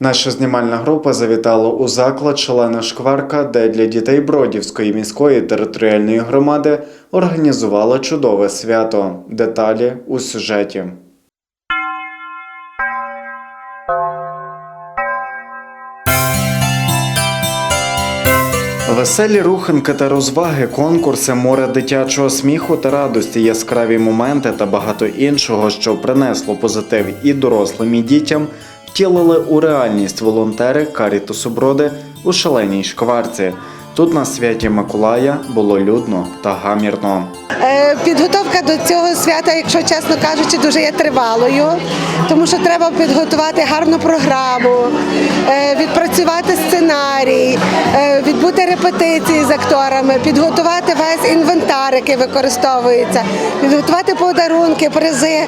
Наша знімальна група завітала у заклад Шалена Шкварка, де для дітей Бродівської міської територіальної громади організували чудове свято. Деталі у сюжеті. Веселі руханки та розваги, конкурси, море дитячого сміху та радості, яскраві моменти та багато іншого, що принесло позитив і дорослим, і дітям, втілили у реальність волонтери Карітусу Броди у шаленій шкварці. Тут на святі Миколая було людно та гамірно. Е, Підготовка до цього свята, якщо чесно кажучи, дуже є тривалою, тому що треба підготувати гарну програму, е, відпрацювати сценарій, е, відбути репетиції з акторами, підготувати весь інвентар, який використовується, підготувати подарунки, призи.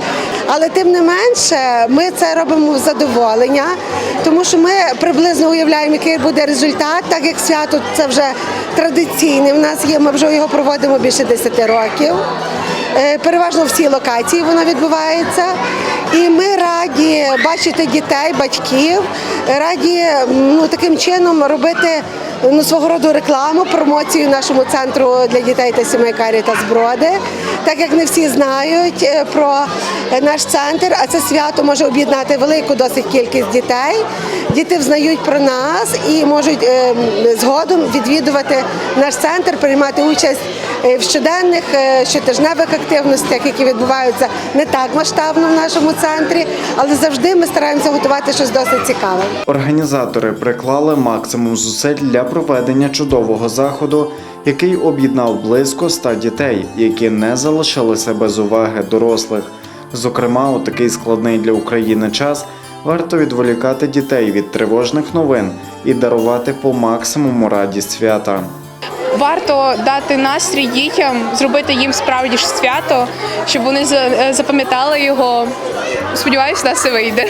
Але тим не менше, ми це робимо в задоволення, тому що ми приблизно уявляємо, який буде результат, так як свято це вже традиційне. В нас є, ми вже його проводимо більше 10 років. Е, Переважно всі локації воно відбувається. І ми раді бачити дітей, батьків, раді ну, таким чином робити ну, свого роду рекламу, промоцію нашому центру для дітей та сімей Каріта Зброди. Так як не всі знають е, про наш центр, а це свято може об'єднати велику досить кількість дітей. Діти взнають про нас і можуть е, згодом відвідувати наш центр, приймати участь в щоденних е, щотижневих активностях, які відбуваються не так масштабно в нашому центрі, але завжди ми стараємося готувати щось досить цікаве. Організатори приклали максимум зусиль для проведення чудового заходу, який об'єднав близько ста дітей, які не залишилися без уваги дорослих. Зокрема, у такий складний для України час варто відволікати дітей від тривожних новин і дарувати по максимуму радість свята. Варто дати настрій дітям, зробити їм справді ж свято, щоб вони е, запам'ятали його. Сподіваюсь, нас все вийде.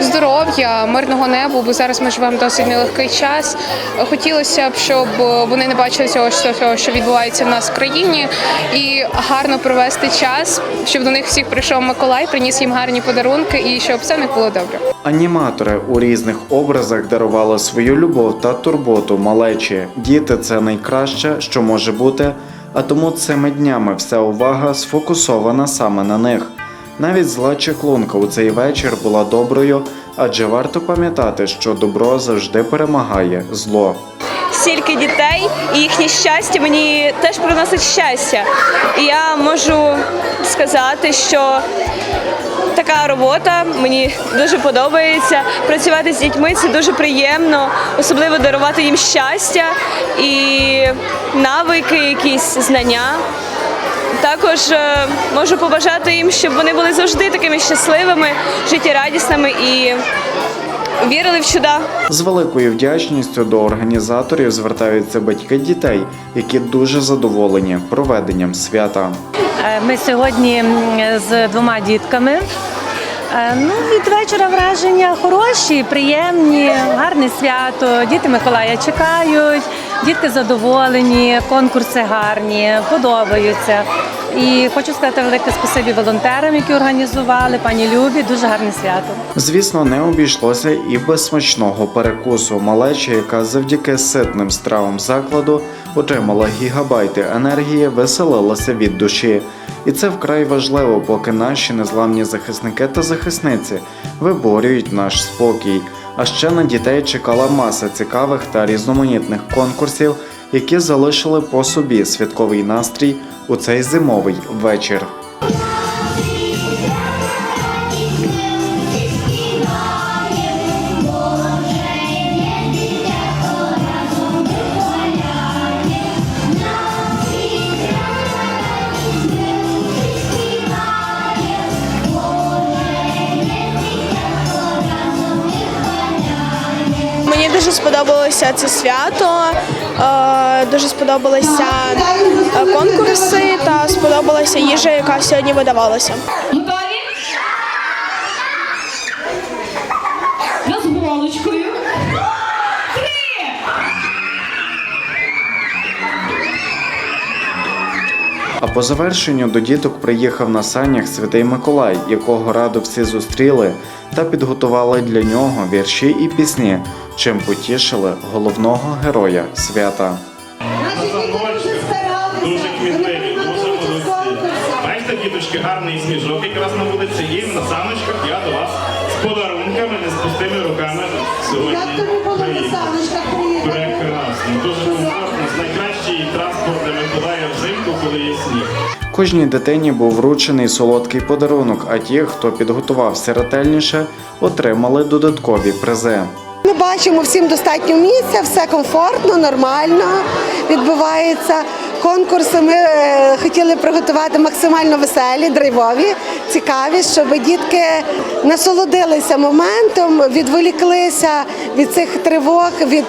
Здоров'я, мирного неба, бо зараз ми живемо досить нелегкий час. Хотілося б, щоб вони не бачили цього, що, відбувається в нас в країні, і гарно провести час, щоб до них всіх прийшов Миколай, приніс їм гарні подарунки і щоб все них було добре. Аніматори у різних образах дарували свою любов та турботу малечі. Діти це найкраще, що може бути, а тому цими днями вся увага сфокусована саме на них. Навіть зла чеклунка у цей вечір була доброю, адже варто пам'ятати, що добро завжди перемагає зло. стільки дітей і їхнє щастя мені теж приносить щастя. І я можу сказати, що така робота мені дуже подобається. Працювати з дітьми це дуже приємно, особливо дарувати їм щастя і навики, якісь знання. Також е, можу побажати їм, щоб вони були завжди такими щасливими, життєрадісними і вірили в чуда. З великою вдячністю до організаторів звертаються батьки дітей, які дуже задоволені проведенням свята. Е, Ми сьогодні з двома дітками. Е, Ну, від вечора враження хороші, приємні, гарне свято. Діти Миколая чекають, дітки задоволені, конкурси гарні, подобаються. І хочу сказати велике спасибі волонтерам, які організували, пані Любі, дуже гарне свято. Звісно, не обійшлося і без смачного перекусу. Малеча, яка завдяки ситним стравам закладу отримала гігабайти енергії, веселилася від душі. І це вкрай важливо, поки наші незламні захисники та захисниці виборюють наш спокій. А ще на дітей чекала маса цікавих та різноманітних конкурсів, які залишили по собі святковий настрій у цей зимовий вечір. Сподобалося це свято, е, дуже сподобалися е, конкурси та сподобалася їжа, яка сьогодні видавалася. Готові? Я А по завершенню до діток приїхав на санях святий Миколай, якого радо всі зустріли та підготували для нього вірші і пісні, чим потішили головного героя свята. Дуже кмітливі, дуже молодці. Бачите, діточки, гарний сніжок якраз на вулиці, і на саночках я до вас з подарунками, не з пустими руками сьогодні. Прекрасно, дуже комфортно, з найкращий транспорт для Миколая взимку, коли є сніг. Кожній дитині був вручений солодкий подарунок, а ті, хто підготувався ретельніше, отримали додаткові призи. Ми бачимо всім достатньо місця, все комфортно, нормально відбувається. Конкурси ми е, хотіли приготувати максимально веселі, драйвові, цікаві, щоб дітки насолодилися моментом, відволіклися від цих тривог, від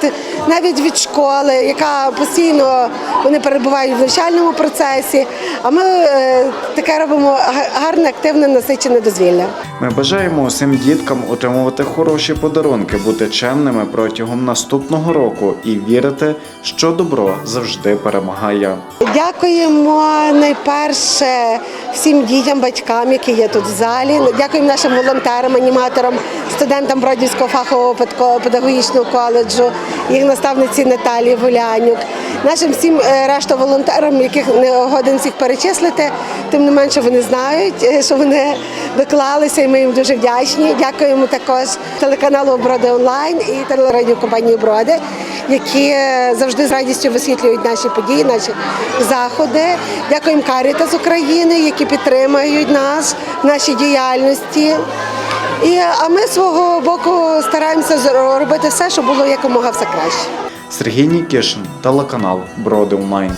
навіть від школи, яка постійно вони перебувають в навчальному процесі. А ми е, таке робимо га- гарне, активне, насичене дозвілля. Ми бажаємо усім діткам отримувати хороші подарунки, бути чемними протягом наступного року і вірити, що добро завжди перемагає. Дякуємо найперше всім дітям, батькам, які є тут в залі. Дякуємо нашим волонтерам, аніматорам, студентам Бродівського фахового педагогічного коледжу, їх наставниці Наталії Гулянюк, нашим всім е, решта волонтерам, яких не годен всіх перечислити. Тим не менше вони знають, е, що вони доклалися, і ми їм дуже вдячні. Дякуємо також телеканалу Броди онлайн і телерадіокомпанії Броди, які е, завжди з радістю висвітлюють наші події, наші заходи. Дякуємо Каріта з України, які підтримують нас в нашій діяльності. І, а ми свого боку стараємося робити все, щоб було якомога все краще. Сергій Нікішин, телеканал Броди Онлайн.